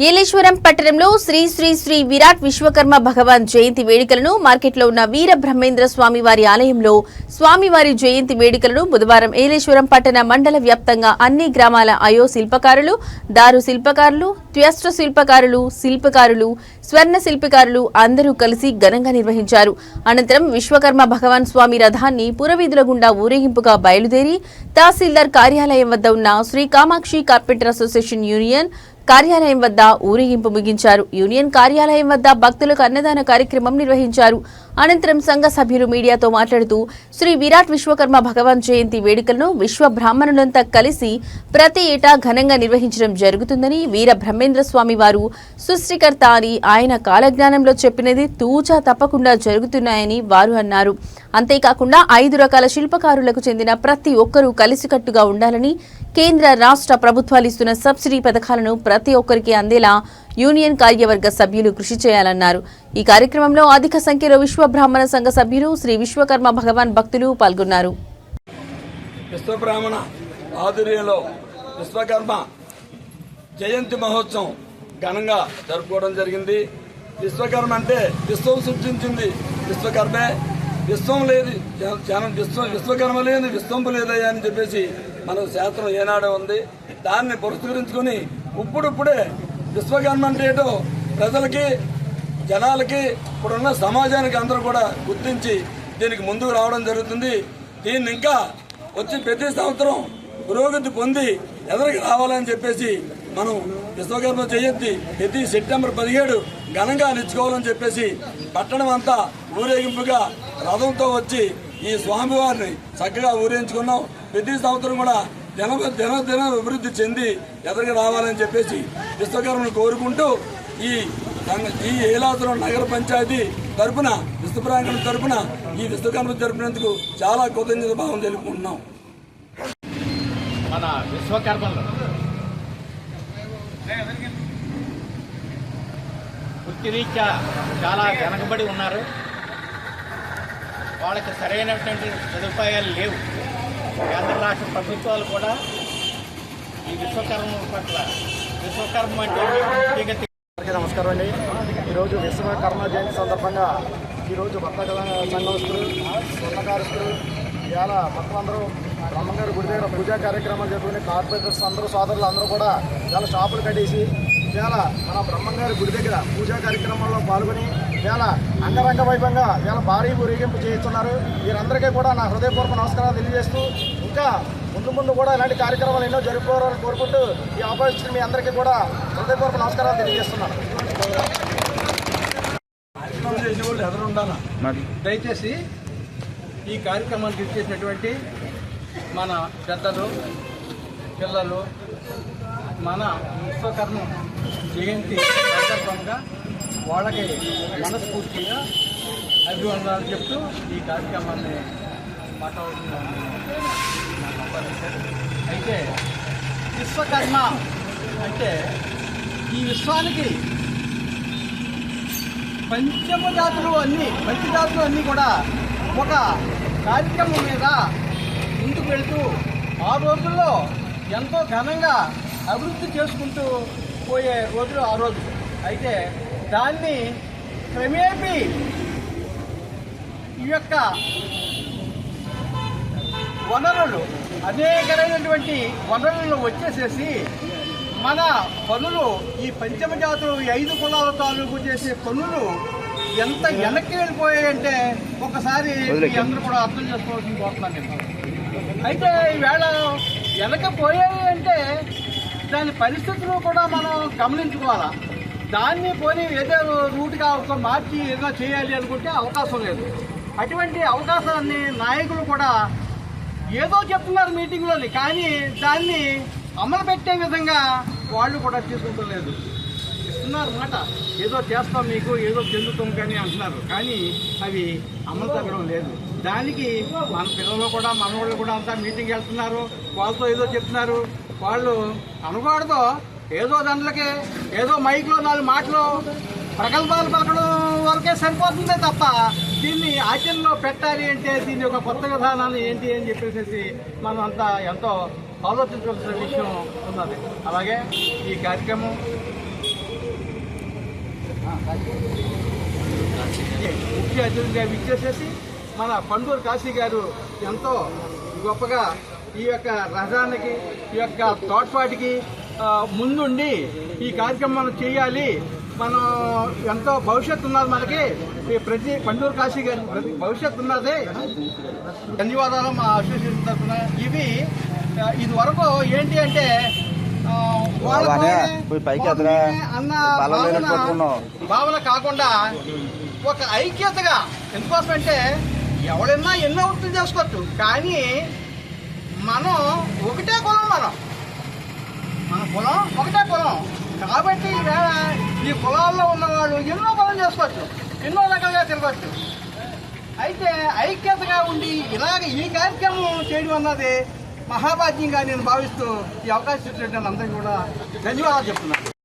ఏలేశ్వరం పట్టణంలో శ్రీ శ్రీ శ్రీ విరాట్ విశ్వకర్మ భగవాన్ జయంతి వేడుకలను మార్కెట్లో ఉన్న వీర బ్రహ్మేంద్ర స్వామి వారి ఆలయంలో స్వామివారి జయంతి వేడుకలను బుధవారం ఏలేశ్వరం పట్టణ మండల వ్యాప్తంగా అన్ని గ్రామాల అయో శిల్పకారులు దారు శిల్పకారులు త్యస్త్ర శిల్పకారులు శిల్పకారులు స్వర్ణ శిల్పకారులు అందరూ కలిసి ఘనంగా నిర్వహించారు. అనంతరం విశ్వకర్మ భగవాన్ స్వామి రథాన్ని పురవీధుల గుండా ఊరేగింపుగా బయలుదేరి తహసీల్దార్ కార్యాలయం వద్ద ఉన్న Shri Kamakshi carpenter association union కార్యాలయం వద్ద ఊరేగింపు ముగించారు. యూనియన్ కార్యాలయం వద్ద భక్తులకు అన్నదాన కార్యక్రమం నిర్వహించారు. అనంతరం సంఘ సభ్యులు మీడియాతో మాట్లాడుతూ శ్రీ విరాట్ విశ్వకర్మ భగవాన్ జయంతి వేడుకలను విశ్వ బ్రాహ్మణులంతా కలిసి ప్రతి ఏటా ఘనంగా నిర్వహించడం జరుగుతుందని వీర బ్రహ్మేంద్ర స్వామి వారు సృష్టికర్త అని ఆయన కాలజ్ఞానంలో చెప్పినది తూచా తప్పకుండా జరుగుతున్నాయని వారు అన్నారు. అంతేకాకుండా ఐదు రకాల శిల్పకారులకు చెందిన ప్రతి ఒక్కరూ కలిసికట్టుగా ఉండాలని కేంద్ర రాష్ట్ర ప్రభుత్వాలు ఇస్తున్న సబ్సిడీ పథకాలను ప్రతి ఒక్కరికి అందేలా యూనియన్ కార్యవర్గ సభ్యులు కృషి చేయాలన్నారు. ఈ కార్యక్రమంలో అధిక సంఖ్యలో విశ్వ బ్రాహ్మణ సంఘ సభ్యులు శ్రీ విశ్వకర్మ భగవాన్ భక్తులు పాల్గొన్నారు. విశ్వబ్రాహ్మణ ఆధ్వర్యంలో విశ్వకర్మ జయంతి మహోత్సవం ఘనంగా జరుపుకోవడం జరిగింది. విశ్వకర్మ అంటే విశ్వం సృష్టించింది విశ్వకర్మే. విశ్వం లేదు విశ్వ విశ్వకర్మ లేదు విశ్వంపు లేదయ్యా అని చెప్పేసి మన శాస్త్రం ఏనాడో ఉంది. దాన్ని పురస్కరించుకొని ఇప్పుడిప్పుడే విశ్వకర్మ గవర్నమెంట్ ఏటో ప్రజలకి జనాలకి ఇప్పుడున్న సమాజానికి అందరూ కూడా గుర్తించి దీనికి ముందుకు రావడం జరుగుతుంది. దీన్ని ఇంకా వచ్చి ప్రతి సంవత్సరం పురోగతి పొంది ఎదరికి రావాలని చెప్పేసి మనం విశ్వకర్మ జయంతి ప్రతి సెప్టెంబర్ పదిహేడు ఘనంగా నిలుచుకోవాలని చెప్పేసి పట్టణం అంతా ఊరేగింపుగా రథంతో వచ్చి ఈ స్వామివారిని చక్కగా ఊరేంచుకున్నాం. ప్రతి సంవత్సరం కూడా దిన దిన దిన అభివృద్ధి చెంది ఎదరికి రావాలని చెప్పేసి విశ్వకర్మను కోరుకుంటూ ఈ ఈ ఏలాపురం నగర పంచాయతీ తరపున విశ్వప్రాంగణం తరపున ఈ విశ్వకర్మ జరిపినందుకు చాలా కృతజ్ఞత భావం తెలుపుకుంటున్నాం. మన విశ్వకర్మలు వృత్తిరీత్యా చాలా వెనకబడి ఉన్నారు. వాళ్ళకి సరైనటువంటి సదుపాయాలు లేవు. కేంద్ర రాష్ట్ర ప్రభుత్వాలు కూడా ఈ విశ్వకర్మ పట్ల విశ్వకర్మ అంటే వ్యక్తిగత నమస్కారం అండి. ఈరోజు విశ్వకర్మ జయంతి సందర్భంగా ఈరోజు వర్తక సంఘస్తులు స్వర్ణకారస్తులు ఇవాళ భక్తులందరూ బ్రహ్మంగారి గుడి దగ్గర పూజా కార్యక్రమాలు జరుపుకుని కార్పొరేటర్స్ అందరూ సోదరులు అందరూ కూడా ఇవాళ షాపులు కట్టేసి ఇవాళ మన బ్రహ్మంగారి గుడి దగ్గర పూజా కార్యక్రమాల్లో పాల్గొని ఇవాళ అంగరంగ వైభవంగా ఇవాళ భారీ ఊరేగింపు చేస్తున్నారు వీరందరికీ కూడా నా హృదయపూర్వక నమస్కారాలు తెలియజేస్తూ ఇంకా ముందు ముందు కూడా ఇలాంటి కార్యక్రమాలు ఎన్నో జరుపుకోవాలని కోరుకుంటూ ఈ అవకాశం మీ అందరికీ కూడా హృదయపూర్వక నమస్కారాలు తెలియజేస్తున్నాను. దయచేసి ఈ కార్యక్రమానికి ఇచ్చేసినటువంటి మన పెద్దలు పిల్లలు మన విశ్వకర్మ జయంతి సందర్భంగా వాళ్ళకి మనస్ఫూర్తిగా అభివందనాలు చెప్తూ ఈ కార్యక్రమాన్ని మాట్లాడుతున్నాను అయితే విశ్వకర్మ అంటే ఈ విశ్వానికి పంచమ జాతులు అన్నీ మంచి జాతులు అన్నీ కూడా ఒక కార్యక్రమం మీద ముందుకు వెళుతూ ఆ రోజుల్లో ఎంతో ఘనంగా అభివృద్ధి చేసుకుంటూ పోయే రోజులు ఆ రోజు. అయితే దాన్ని క్రమేపీ ఈ యొక్క వనరులు అనేకమైనటువంటి వనరులు వచ్చేసేసి మన పనులు ఈ పంచమ జాతులు ఈ ఐదు కులాల తాలూకు చేసే పనులు ఎంత వెనక్కి వెళ్ళిపోయాయంటే ఒకసారి మీ అందరూ కూడా అర్థం చేసుకోవాల్సింది కోరుతున్నాను నేను. అయితే ఈవేళ వెనక పోయాయి అంటే దాని పరిస్థితులు కూడా మనం గమనించుకోవాలా? దాన్ని పోనీ ఏదో రూట్గా ఒక మార్చి ఏదో చేయాలి అనుకుంటే అవకాశం లేదు. అటువంటి అవకాశాన్ని నాయకులు కూడా ఏదో చెప్తున్నారు మీటింగ్లోని కానీ దాన్ని అమలు పెట్టే విధంగా వాళ్ళు కూడా తీసుకుంటలేదు. ఇస్తున్నారు మాట. ఏదో చేస్తాం మీకు ఏదో చెందుతాం కానీ అంటున్నారు. కానీ అవి అమలు తగ్గడం లేదు. దానికి మన పిల్లలు కూడా మనవాళ్ళు కూడా అంతా మీటింగ్ వెళ్తున్నారు. వాళ్ళతో ఏదో చెప్తున్నారు. వాళ్ళు అనకూడదు. ఏదో దాంట్లోకి ఏదో మైక్లో నాలుగు మాటలు ప్రగల్భాలు పలకడం వరకే సరిపోతుందే తప్ప దీన్ని ఆచరణలో పెట్టాలి అంటే దీని యొక్క కొత్త విధానాన్ని ఏంటి అని చెప్పేసి మనం అంతా ఎంతో ఆలోచించవలసిన విషయం ఉన్నది. అలాగే ఈ కార్యక్రమం ముఖ్య అతిథిగా విచ్చేసేసి మన పండూరు కాశీ గారు ఎంతో గొప్పగా ఈ యొక్క రహదానికి ఈ యొక్క తోడ్పాటికి ముందుండి ఈ కార్యక్రమం మనం చేయాలి. మనం ఎంతో భవిష్యత్తు ఉన్నది మనకి. ఈ ప్రతి పండూరు కాశీ గారి ప్రతి భవిష్యత్తు ఉన్నది. ధన్యవాదాలు మా అసోసియేషన్ తరఫున. ఇవి ఇది వరకు ఏంటి అంటే అన్న. భావన కాకుండా ఒక ఐక్యతగా ఎందుకోసం అంటే ఎవడన్నా ఎన్నో వృత్తులు చేసుకోవచ్చు. కానీ మనం ఒకటే కులం మనం. మన ఒకటే పొలం. కాబట్టి ఈవేళ ఈ పొలాల్లో ఉన్నవాళ్ళు ఎన్నో కులం చేసుకోవచ్చు ఎన్నో రకాలుగా తిరగచ్చు అయితే ఐక్యతగా ఉండి ఇలాగ ఈ కార్యక్రమం చేయడం అన్నది మహాభాగ్యంగా నేను భావిస్తూ ఈ అవకాశం ఇచ్చినటువంటి అందరికీ కూడా ధన్యవాదాలు చెప్తున్నాను.